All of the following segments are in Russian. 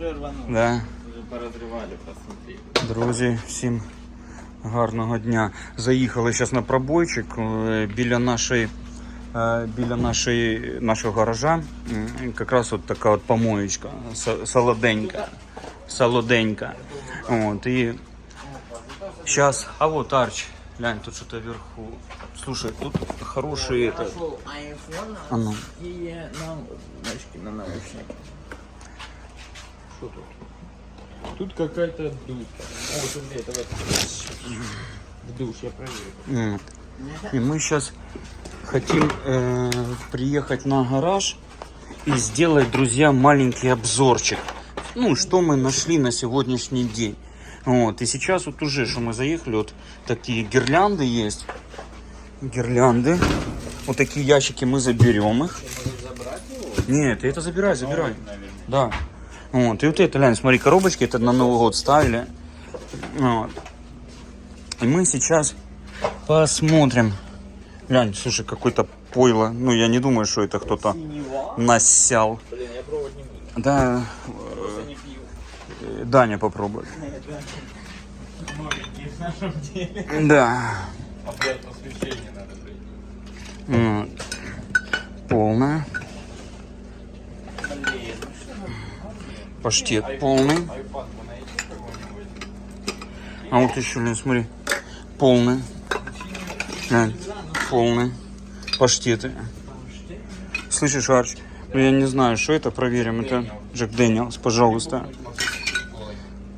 уже рвануло. Да. Уже поразрывали, посмотри. Друзі, всім гарного дня. Заїхали зараз на пробойчик е, біля нашої. е, Біля нашої, нашого гаража якраз от така от помоєчка, солоденька, солоденька. От, і сейчас, а вот Арч, глянь, тут что-то вверху. Слушай, тут хороший это, А ну. Что тут? Тут какая-то дудка. О, смотри, это вот в душ, я проверю. И мы сейчас хотим э, приехать на гараж и сделать, друзья, маленький обзорчик. Ну, что мы нашли на сегодняшний день. Вот. И сейчас вот уже, что мы заехали, вот такие гирлянды есть. Гирлянды. Вот такие ящики мы заберем их. Нет, ты это забирай, забирай. Да. Вот. И вот это, глянь, смотри, коробочки это на Новый год ставили. Вот. И мы сейчас посмотрим. Глянь, слушай, какой-то пойло. Ну, я не думаю, что это кто-то насял. Блин, я пробовать не буду. Да, Просто не пью. э, Даня попробует. Да. Опять посвящение надо пройти. Вот. Полная. Блин, ну что за Паштет полный. А вот еще, Лен, смотри. Полный. Глянь, полный. Паштеты. Слышишь, Арч? Ну, я не знаю, что это, проверим. Это Джек Дэниелс, пожалуйста.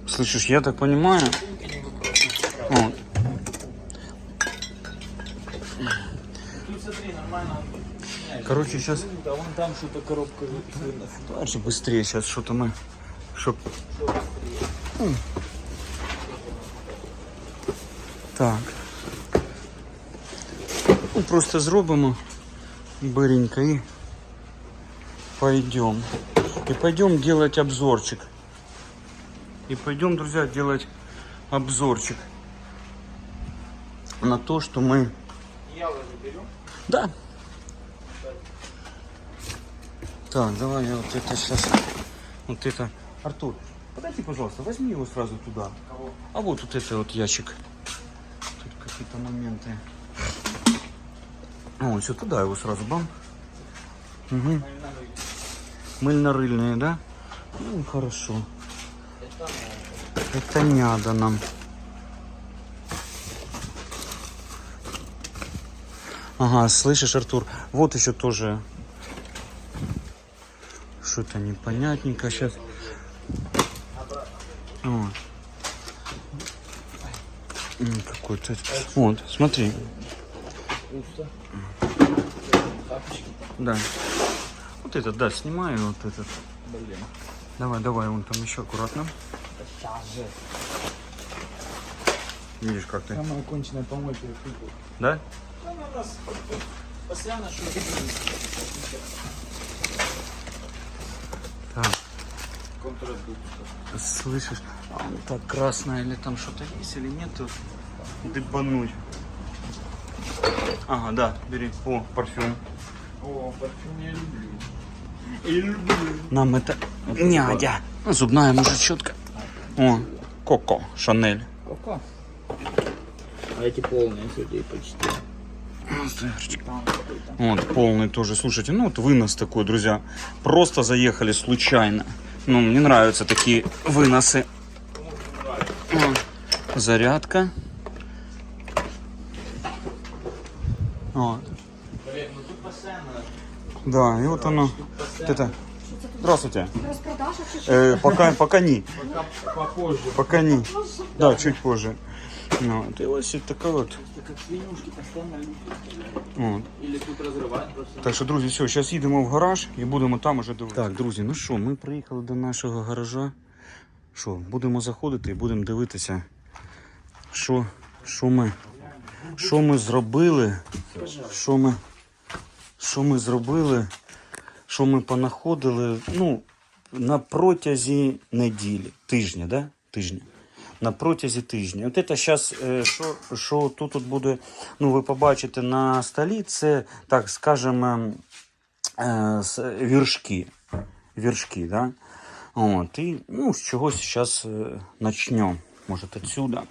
Слышишь, я так понимаю. Вот. Короче, сейчас... Да вон там что-то коробка. Дальше быстрее сейчас что-то мы... М. Так. Ну, просто зробимо быренько и пойдем. И пойдем делать обзорчик. И пойдем, друзья, делать обзорчик на то, что мы... Да. Так, давай я вот это сейчас... Вот это... Артур, подойди, пожалуйста, возьми его сразу туда. Кого? А вот вот это вот ящик. Тут какие-то моменты. О, все туда его сразу, бам. Угу. Мыльно-рыльные, да? Ну, хорошо. Это не надо нам. Ага, слышишь, Артур, вот еще тоже что-то непонятненько сейчас. Вот. Какой-то. Вот, смотри. Да. Вот этот, да, снимаю вот этот. Блин. Давай, давай, вон там еще аккуратно. Сейчас же. Видишь, как ты. Самая конченая помойка. Да? Там у нас постоянно что-то. Так. Контрдукция. Слышишь? А, так, красное или там что-то есть или нет? Дыбануть. Ага, да, бери. О, парфюм. О, парфюм я люблю. Я люблю. Нам это нядя. Зубная, может, щетка. О, Коко, Шанель. Коко. А эти полные судей почти. Вот, полный тоже. Слушайте, ну вот вынос такой, друзья. Просто заехали случайно. Ну, мне нравятся такие выносы. Зарядка. Вот. Блин, ну тут постоянно. Да, и вот оно. Вот это. Здравствуйте. Э, пока, пока не. Пока попозже. Пока не. Да, чуть позже. Ну, вот, и вот тут разрывать просто. Так що, друзі, все, зараз їдемо в гараж і будемо там уже дивитися. Так, друзі, ну що, ми приїхали до нашого гаража. Що, будемо заходити і будемо дивитися, що, що ми, що ми зробили, що ми, що ми зробили, що ми понаходили, ну, на протязі неділі, тижня, да? Тижня. На протязі тижня. От це зараз, що, що тут от буде, ну ви побачите на столі, це, так скажемо, е, віршки. Віршки, да? От, і ну, з чогось зараз почнемо. Може, отсюда.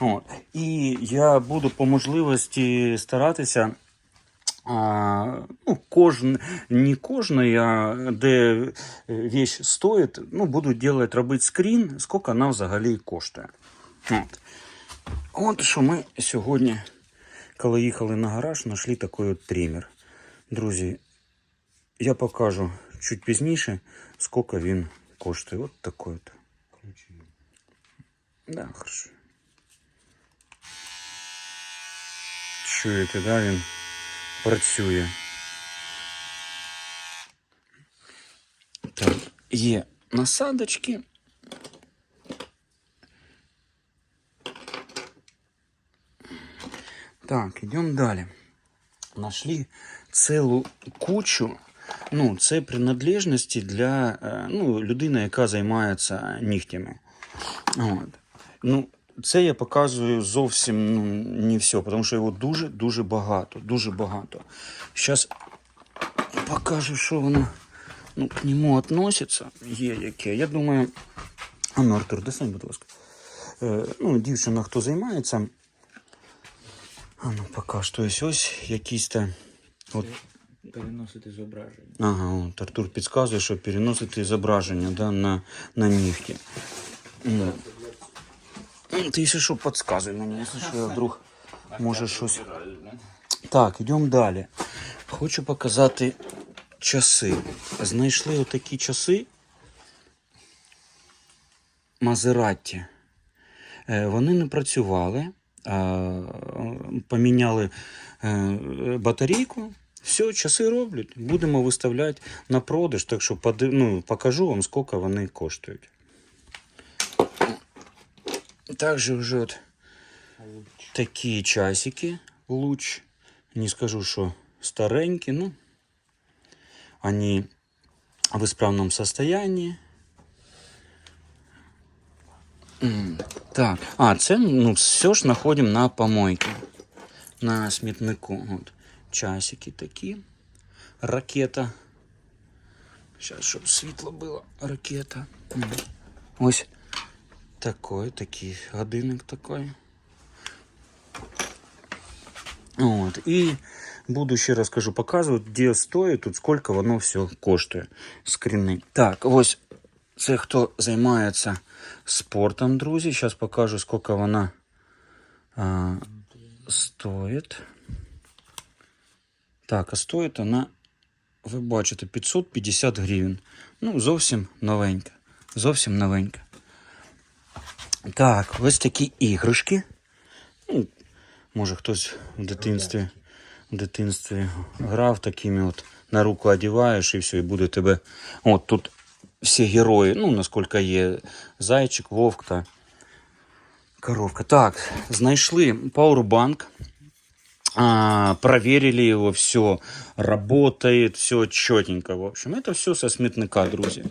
От. І я буду по можливості старатися. А, ну, кожн, не кожної, а де вещь стоїть, ну, буду делать, робити скрін, скільки вона взагалі коштує. От. От що ми сьогодні, коли їхали на гараж, знайшли такий от тример. Друзі, я покажу чуть пізніше, скільки він коштує. От такий от. Да, хорошо. Чуєте, да, він працює. Так, є насадочки. Так, йдемо далі. Нашли цілу кучу. Ну, це принадлежності для е, ну, людини, яка займається нігтями. От. Ну, це я показую зовсім ну, не все, тому що його дуже-дуже багато. Дуже багато. Зараз покажу, що воно ну, к нему относиться. Є яке. Я думаю. А ну, Артур, достань, будь ласка. Е, ну, дівчина, хто займається. А ну, покаж. Тобто ось якісь там. От Переносити зображення. Ага, от Артур підказує, що переносити зображення да, на, на нігті. М. Ти ще що підказуй мені, якщо що я вдруг може щось. Так, йдемо далі. Хочу показати часи. Знайшли отакі часи Мазератті. Е, Вони не працювали, поміняли е, батарейку. Все, часи роблять. Будемо виставляти на продаж, так що ну, покажу вам, скільки вони коштують. Также вже от такі часики луч. Не скажу, що старенькі, ну они в исправном состоянии. М, Так, а, це ну, все ж знаходимо на помойці, на смітнику. От. Часики такі. Ракета. Зараз, щоб світло було. Ракета. М. Ось такой, такий годинник такой. От. І буду ще раз кажу, показувати, де стоїть, тут скільки воно все коштує. Скріни. Так, ось це хто займається спортом, друзі. Зараз покажу, скільки вона а, стоїть. Так, а стоїть вона, ви бачите, 550 гривень. Ну, зовсім новенька. Зовсім новенька. Так, ось такі іграшки. Ну, може хтось в дитинстві, в дитинстві грав такими от на руку одягаєш і все, і буде тебе. От тут всі герої, ну наскільки є зайчик, вовк та коровка. Так, знайшли пауербанк. А, проверили его, все работает, все четенько. В общем, это все со сметника, друзья.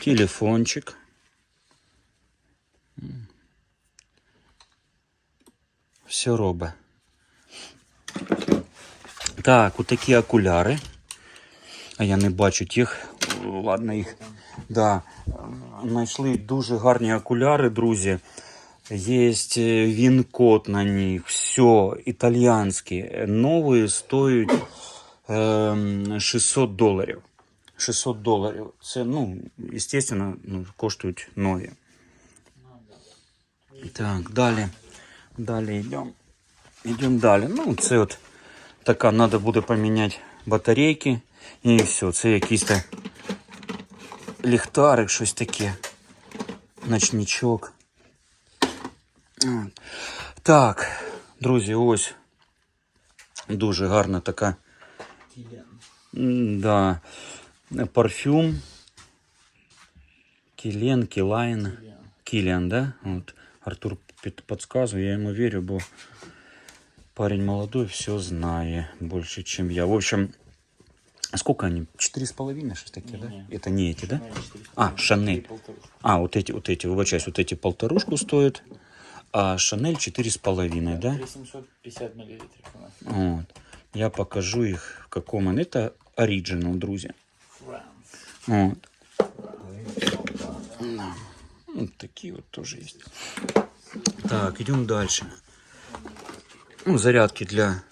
Телефончик. Все робить. Так, отакі окуляри. А я не бачу тих. Ладно, їх. Да. Знайшли дуже гарні окуляри, друзі. Є він-код на них. Все, італійські. Нові стоять ем, 600 доларів. 600 доларів. Це, ну, естественно, ну, коштують нові. Так, далі. Далі йдемо. Йдемо далі. Ну, це от така, треба буде поміняти батарейки. І все, це якийсь та ліхтарик, щось таке. Ночничок. От. Так, друзі, ось дуже гарна така. м, Да, парфюм. Кілен, Кілайн. Киллиан, да? Вот. Артур подсказывает, я ему верю, бо парень молодой, все знает больше, чем я. В общем, сколько они? Четыре с половиной, что такие, да? Не-не. Это не эти, да? А, Шанель. А, вот эти, вот эти, выбачаюсь, вот эти полторушку стоят, а Шанель четыре с половиной, да? 3750 миллилитров у нас. Вот. Я покажу их в каком он. Это оригинал, друзья. Вот. Да. Вот такие вот тоже есть. Так, идем дальше. Ну, зарядки для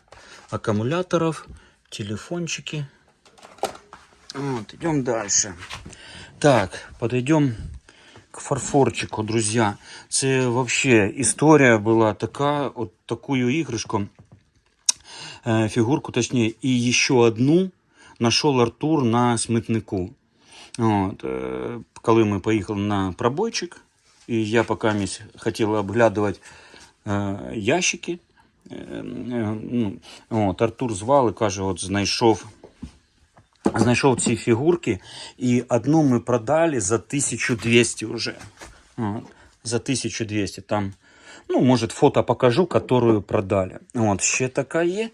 аккумуляторов, телефончики. Вот, идем дальше. Так, подойдем к фарфорчику, друзья. Це вообще історія була така, от такую іграшку, е, фігурку, точніше, і ще одну знайшов Артур на смітнику. От, е, коли ми поїхали на пробойчик, і я поки місь хотів обглядувати е, ящики. Е, е, ну, от, Артур звав і каже, от знайшов знайшов ці фігурки, і одну ми продали за 1200 вже. От, за 1200 там. Ну, может, фото покажу, которую продали. Вот, ще така є.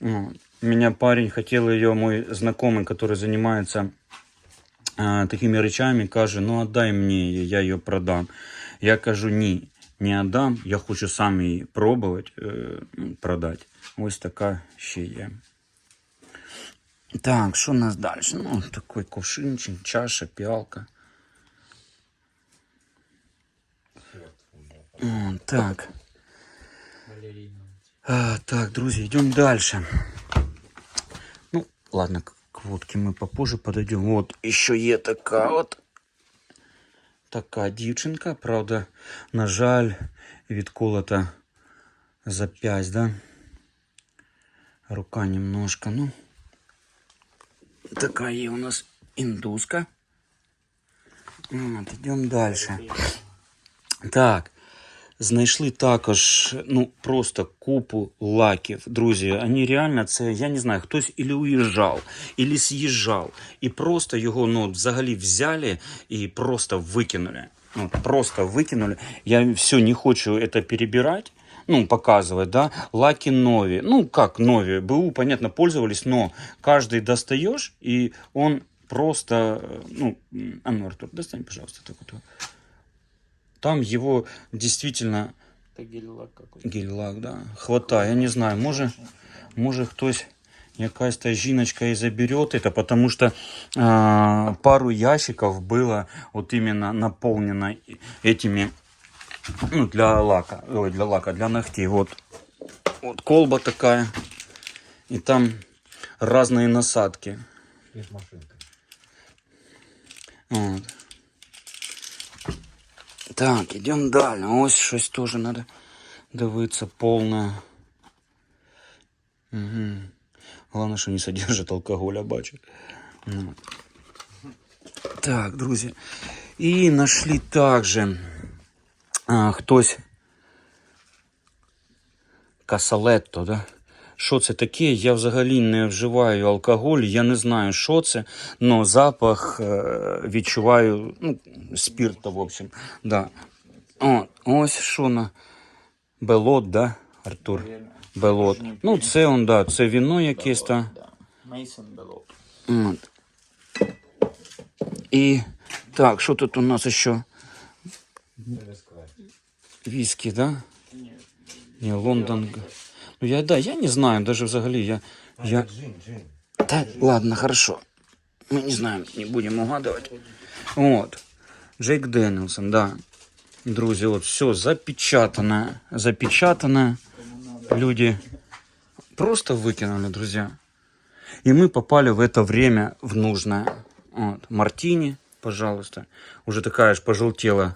Вот. Меня парень хотел ее, мой знакомый, который занимается а, такими речами, каже, ну отдай мне її, я ее продам. Я кажу, ні, не отдам, я хочу сам її пробувати е, продати. Ось така ще є. Так, що у нас далі? Ну, такий кувшинчик, чаша, піалка. О, так. Балерина. А, так, друзья, идем дальше. Ну, ладно, к, к водке мы попозже подойдем. Вот еще є така от. Така дівчинка, правда, на жаль, відколота зап'ясть, да? Рука немножко, ну. Така є у нас індуска. От, идем дальше. Так. Знайшли також ну просто купу лаків. Друзі, вони реально це, я не знаю, хтось ілі уїжджав, ілі з'їжджав, і просто його ну, от взагалі взяли і просто викинули. Ну, просто викинули. Я все не хочу это перебирать. Ну, показывать, да, лаки нови. Ну, как нови, БУ, понятно, пользовались, но каждый достаешь, и он просто, э, ну, м, а ну, Артур, достань, пожалуйста, так вот. Там его действительно Это гель-лак какой-то. гель-лак, да, хватає. Я не знаю, може, може хтось, якась та жіночка і заберет это, потому что а, пару ящиков было вот именно наполнено этими, ну, для лака, ой, для лака, для ногтей. Вот, вот колба такая, и там разные насадки. Есть машинка. От. Так, йдемо далі. Ось щось теж треба дивитися повне. Угу. Головне, що не содержить алкоголя, бачу. Ну. Так, друзі. І знайшли також а, хтось касалетто, да? Що це таке? Я взагалі не вживаю алкоголь, я не знаю, що це, але запах е, відчуваю, ну, спирта, в общем. Да. О, ось що на белот, да, Артур? Белот. Ну, це он, да, це віно якесь там. Мейсон Белот. І так, що тут у нас ще? Віскі, да? Не, Лондон. Ну я да, я не знаю, даже взагалі я. я... Джин, джин. Так, ладно, хорошо. Мы не знаем, не будем угадывать. Вот. Джейк Дэнилсон, да. Друзі, от все запечатано. Запечатано. Люди просто выкинули, друзья. И мы попали в это время в нужное. Вот. Мартини, пожалуйста. Уже такая же пожелтела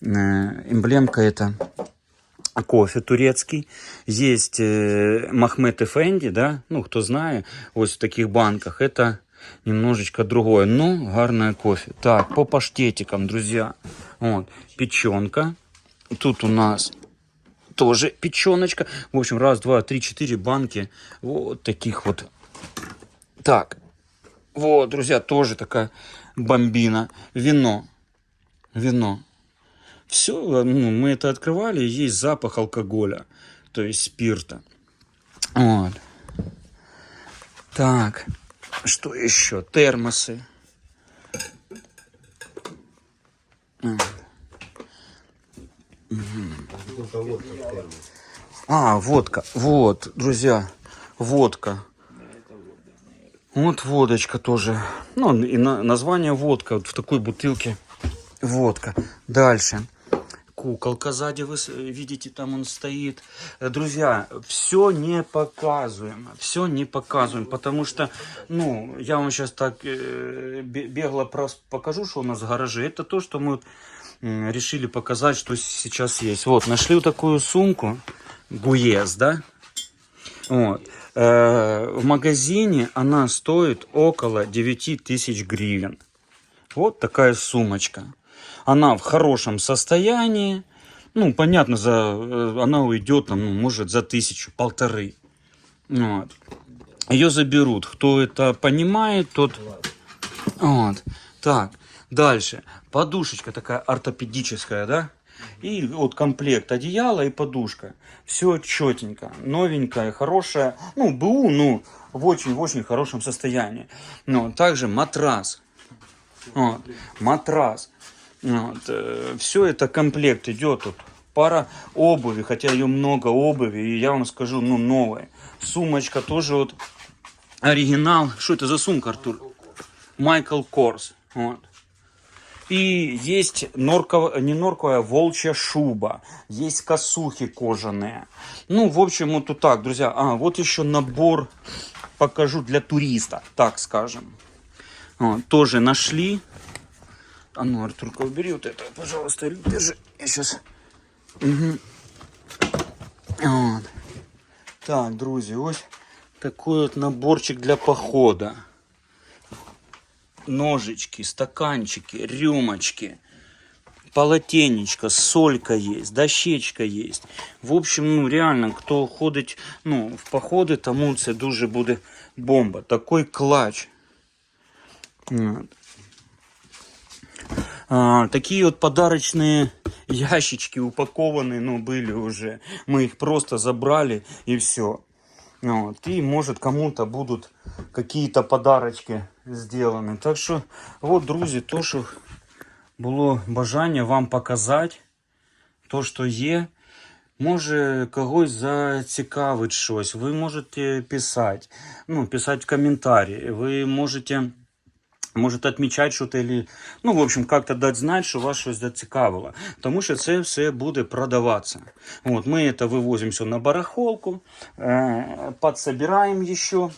э, эмблемка это кофе турецкий. Есть э, Махмед Эфенди, да, ну, кто знает, вот в таких банках. Это немножечко другое, но гарное кофе. Так, по паштетикам, друзья. Вот, печенка. Тут у нас тоже печеночка. В общем, раз, два, три, четыре банки вот таких вот. Так, вот, друзья, тоже такая бомбина. Вино. Вино. Все, ну, мы это открывали, есть запах алкоголя, то есть спирта. Вот. Так, что еще? Термосы. А, водка. Вот, друзья, водка. Вот водочка тоже. Ну, и на- название водка. Вот в такой бутылке водка. Дальше. Куколка сзади, вы видите, там он стоит. Э, Друзья, все не показываем. Все не показываем, потому что, ну, я вам сейчас так э, бе- бегло покажу, что у нас в гараже. Это то, что мы решили показать, что сейчас есть. Вот, нашли вот такую сумку. Гуез, да? Вот. Э, в магазине она стоит около 9 тысяч гривен. Вот такая сумочка. Она в хорошем состоянии. Ну, понятно, за, э, она уйдет, там, ну, может, за тысячу, полторы. Вот. Ее заберут. Кто это понимает, тот... Вот. Так, дальше. Подушечка такая ортопедическая, да? И вот комплект одеяла и подушка. Все четенько, новенькое, хорошее. Ну, БУ, ну, в очень-очень хорошем состоянии. Ну, также матрас. Вот, матрас. Все это комплект идет тут. Пара обуви, хотя ее много обуви, и я вам скажу, ну, новая. Сумочка тоже вот оригинал. Что это за сумка, Артур? Майкл Корс. Вот. И есть норковая, не норковая, а волчья шуба. Есть косухи кожаные. Ну, в общем, вот тут так, друзья. А, вот еще набор покажу для туриста, так скажем. Вот, тоже нашли. А ну, Артурка, убери вот это, пожалуйста, держи. Я сейчас... Вот. Так, друзі, ось такой вот наборчик для похода. Ножички, стаканчики, рюмочки, полотенечко, солька есть, дощечка есть. В общем, ну реально, хто ходить ну, в походи, тому це дуже буде бомба. Такой клач. Вот. А, такие вот подарочные ящички упакованные, ну, были уже. Мы их просто забрали и все. Вот. И может кому-то будут какие-то подарочки сделаны. Так що, от, друзі, то, що було бажання вам показати, то, що є. Може когось зацікавить щось. Ви можете писати, ну, писати в коментарі. Ви можете может отмічати щось, или, ну, в общем, как-то дати знати, що вас щось зацікавило. Тому що це все буде продаватися. Вот, ми це вивозимо все на барахолку, э, подсобираем еще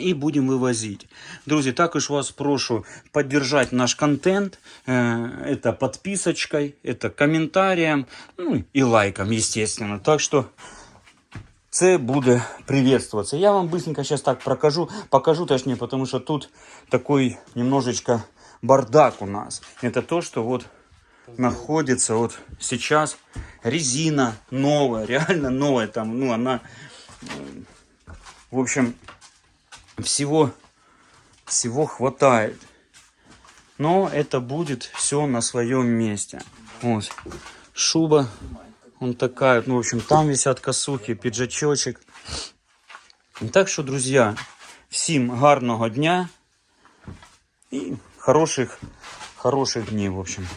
и будем вывозить. Друзі, також вас прошу поддержать наш контент. Э, Это подписочкой, это комментарием, ну и лайком, естественно. Так что це буде приветствоваться. Я вам быстренько сейчас так прокажу, покажу точнее, потому что тут такой немножечко бардак у нас. Это то, что вот находится вот сейчас резина новая, реально новая там, ну она, в общем, всего, всего хватает. Но это будет все на своем месте. Вот. Шуба он такая, ну, в общем, там висят косухи, піджачочок. Так що, друзі, всім гарного дня і хороших, хороших днів, в общем.